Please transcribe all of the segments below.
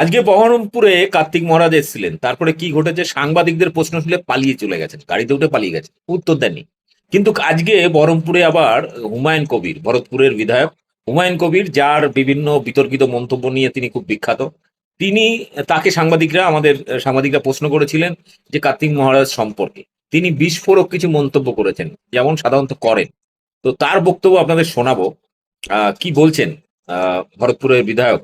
আজকে বহরমপুরে কার্তিক মহারাজ এসেছিলেন। তারপরে কি ঘটেছে? সাংবাদিকদের প্রশ্ন শুনে পালিয়ে চলে গেছেন। গাড়িতে উঠে পালিয়ে গেছেন। উত্তর দেননি। কিন্তু আজকে বহরমপুরে আবার হুমায়ুন কবির, ভরতপুরের বিধায়ক হুমায়ুন কবির, যার বিভিন্ন বিতর্কিত মন্তব্য নিয়ে তিনি খুব বিখ্যাত, তিনি তাকে সাংবাদিকরা, আমাদের সাংবাদিকরা প্রশ্ন করেছিলেন যে কার্তিক মহারাজ সম্পর্কে। তিনি বিস্ফোরক কিছু মন্তব্য করেছেন, যেমন সাধারণত করেন। তো তার বক্তব্য আপনাদের শোনাবো। কি বলছেন ভরতপুরের বিধায়ক?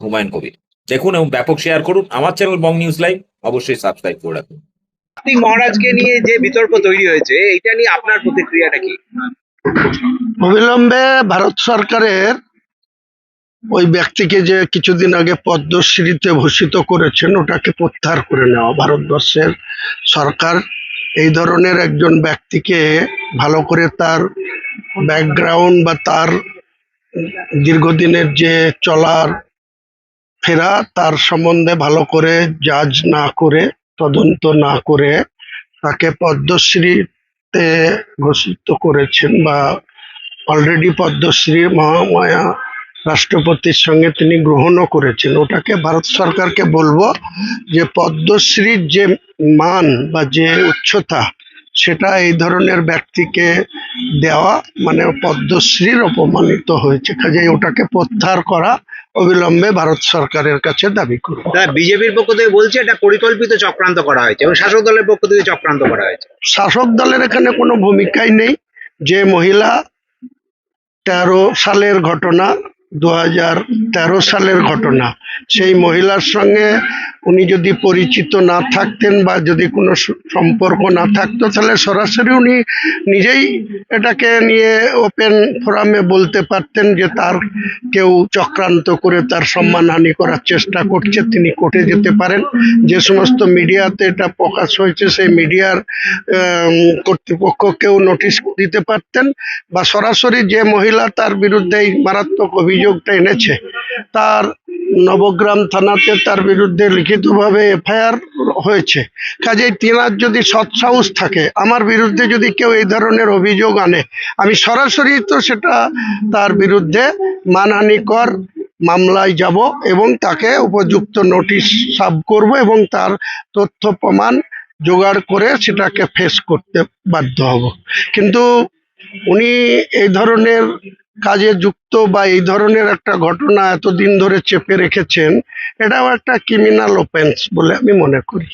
হুমায়ুন কবির। দেখুন এবং ব্যাপক শেয়ার করুন। আমার চ্যানেল বং নিউজ লাইভ অবশ্যই সাবস্ক্রাইব করে রাখুন। কার্তিক মহারাজকে নিয়ে যে বিতর্ক তৈরি হয়েছে এটা নিয়ে আপনার প্রতিক্রিয়াটা কি? অবিলম্বে ভারত সরকারের ওই ব্যক্তিকে যে কিছুদিন আগে পদ্মশ্রীতে ভূষিত করেছেন ওটাকে প্রত্যাহার করে নেওয়া। ভারতবর্ষের সরকার এই ধরনের একজন ব্যক্তিকে ভালো করে তার ব্যাকগ্রাউন্ড বা তার দীর্ঘদিনের যে চলার ফেরা, তার সম্বন্ধে ভালো করে জাজ না করে, তদন্ত না করে তাকে পদ্মশ্রীতে ঘোষিত করেছেন বা অলরেডি পদ্মশ্রী মহামায়া রাষ্ট্রপতির সঙ্গে তিনি গ্রহণও করেছেন। ওটাকে ভারত সরকারকে বলব যে পদ্মশ্রীর যে মান বা যে উচ্চতা, সেটা এই ধরনের ব্যক্তিকে দেওয়া মানে পদ্মশ্রীর অপমানিত হয়েছে। কাজে ওটাকে প্রত্যাহার করা অবিলম্বে ভারত সরকারের কাছে দাবি করব। বিজেপির পক্ষ থেকে বলছে এটা পরিকল্পিত চক্রান্ত করা হয়েছে এবং শাসক দলের পক্ষ থেকে চক্রান্ত করা হয়েছে। শাসক দলের এখানে কোনো ভূমিকাই নেই। যে মহিলা তেরো সালের ঘটনা দু তেরো সালের ঘটনা। সেই মহিলার সঙ্গে উনি যদি পরিচিত না থাকতেন বা যদি কোনো সম্পর্ক না থাকতো, তাহলে সরাসরি উনি নিজেই এটাকে নিয়ে ওপেন ফোরামে বলতে পারতেন যে তার কেউ চক্রান্ত করে তার সম্মানহানি করার চেষ্টা করছে, তিনি কোর্টে যেতে পারেন। যে সমস্ত মিডিয়াতে এটা প্রকাশ হয়েছে, সেই মিডিয়ার কর্তৃপক্ষকেও নোটিশ দিতে পারতেন। বা সরাসরি যে মহিলা তার বিরুদ্ধে এই মারাত্মক অভিযোগটা এনেছে। তার নবগ্রাম থানাতে তার বিরুদ্ধে লিখিতভাবে এফআইআর হয়েছে। কাজেই তিনার যদি সৎসাহস থাকে, আমার বিরুদ্ধে যদি কেউ এই ধরনের অভিযোগ আনে, আমি সরাসরি তো সেটা তার বিরুদ্ধে মানহানিকর মামলায় যাব এবং তাকে উপযুক্ত নোটিশ সাব করব এবং তার তথ্য প্রমাণ জোগাড় করে সেটাকে ফেস করতে বাধ্য হব। কিন্তু উনি এই ধরনের কাজে যুক্ত বা এই ধরনের একটা ঘটনা এতদিন ধরে চেপে রেখেছেন, এটাও একটা ক্রিমিনাল অফেন্স বলে আমি মনে করি।